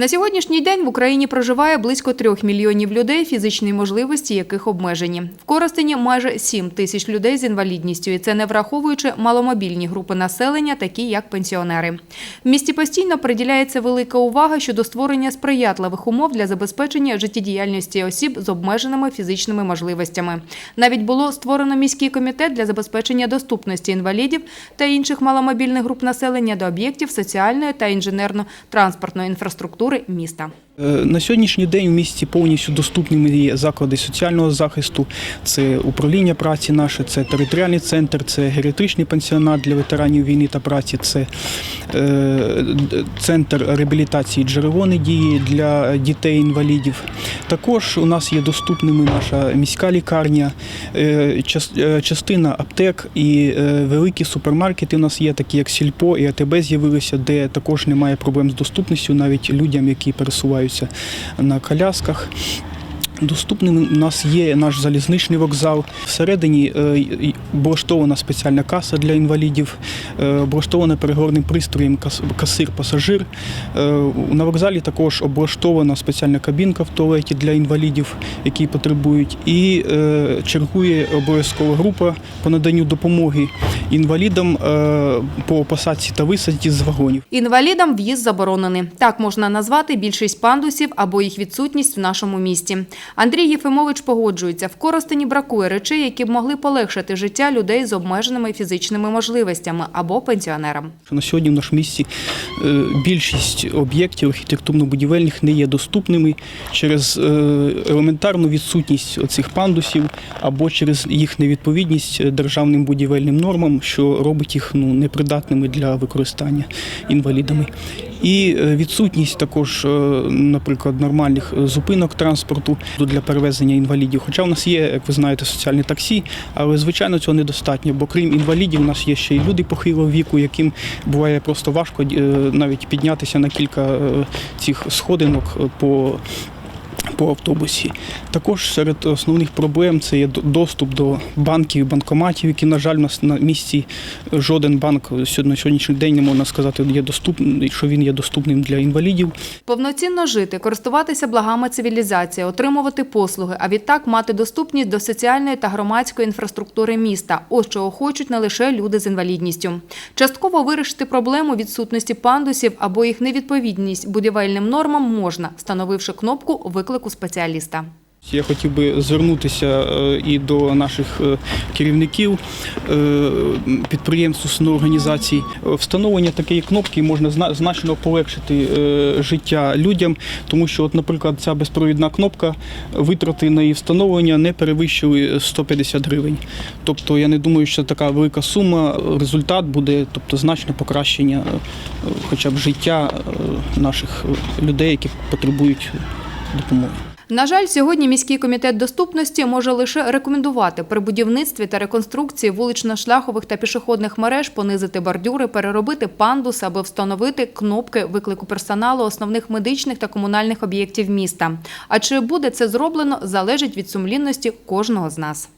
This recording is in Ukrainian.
На сьогоднішній день в Україні проживає близько трьох мільйонів людей, фізичні можливості яких обмежені. В Коростені майже 7 тисяч людей з інвалідністю, і це не враховуючи маломобільні групи населення, такі як пенсіонери. В місті постійно приділяється велика увага щодо створення сприятливих умов для забезпечення життєдіяльності осіб з обмеженими фізичними можливостями. Навіть було створено міський комітет для забезпечення доступності інвалідів та інших маломобільних груп населення до об'єктів соціальної та інженерно-транспортної інфраструктури міста. Е, На сьогоднішній день в місті повністю доступними є заклади соціального захисту, це управління праці наше, це територіальний центр, це геріатричний пенсіонат для ветеранів війни та праці, це е, центр реабілітації джерелони дії для дітей-інвалідів. Також у нас є доступними наша міська лікарня, е, е, частина аптек і е, великі супермаркети у нас є, такі як Сільпо і АТБ з'явилися, де також немає проблем з доступністю навіть людям, які пересуваються на колясках. Доступним у нас є наш залізничний вокзал. Всередині е, облаштована спеціальна каса для інвалідів, е, облаштована переговорним пристроєм кас- касир-пасажир. Е, На вокзалі також облаштована спеціальна кабінка в туалеті для інвалідів, які потребують, і чергує обов'язкова група по наданню допомоги інвалідам по посадці та висадці з вагонів. Інвалідам в'їзд заборонений. Так можна назвати більшість пандусів або їх відсутність в нашому місті. Андрій Єфимович погоджується, в Коростені бракує речей, які б могли полегшити життя людей з обмеженими фізичними можливостями або пенсіонерам. на сьогодні в нашому місті е, більшість об'єктів архітектурно-будівельних не є доступними через е, елементарну відсутність цих пандусів або через їх невідповідність державним будівельним нормам, що робить їх ну, непридатними для використання інвалідами. І е, відсутність також, е, наприклад, нормальних е, зупинок транспорту для перевезення інвалідів. Хоча в нас є, як ви знаєте, соціальні таксі, але звичайно цього недостатньо, бо крім інвалідів, у нас є ще й люди похилого віку, яким буває просто важко навіть піднятися на кілька цих сходинок по. По автобусі також серед основних проблем це є доступ до банків, банкоматів, які, на жаль, у нас на місці жоден банк на сьогоднішній день не можна сказати, є доступним, що він є доступним для інвалідів. Повноцінно жити, користуватися благами цивілізації, отримувати послуги, а відтак мати доступність до соціальної та громадської інфраструктури міста. Ось чого хочуть не лише люди з інвалідністю. Частково вирішити проблему відсутності пандусів або їх невідповідність будівельним нормам можна, встановивши кнопку виклику спеціаліста. Я хотів би звернутися е, і до наших е, керівників е, підприємств, організацій. Встановлення такої кнопки можна зна- значно полегшити життя людям, тому що, от, наприклад, ця безпровідна кнопка витрати на її встановлення не перевищили 150 гривень. Тобто я не думаю, що така велика сума. Результат буде, тобто значне покращення хоча б життя наших людей, які потребують допомоги. На жаль, сьогодні міський комітет доступності може лише рекомендувати при будівництві та реконструкції вулично-шляхових та пішохідних мереж понизити бордюри, переробити пандус аби встановити кнопки виклику персоналу основних медичних та комунальних об'єктів міста. А чи буде це зроблено, залежить від сумлінності кожного з нас.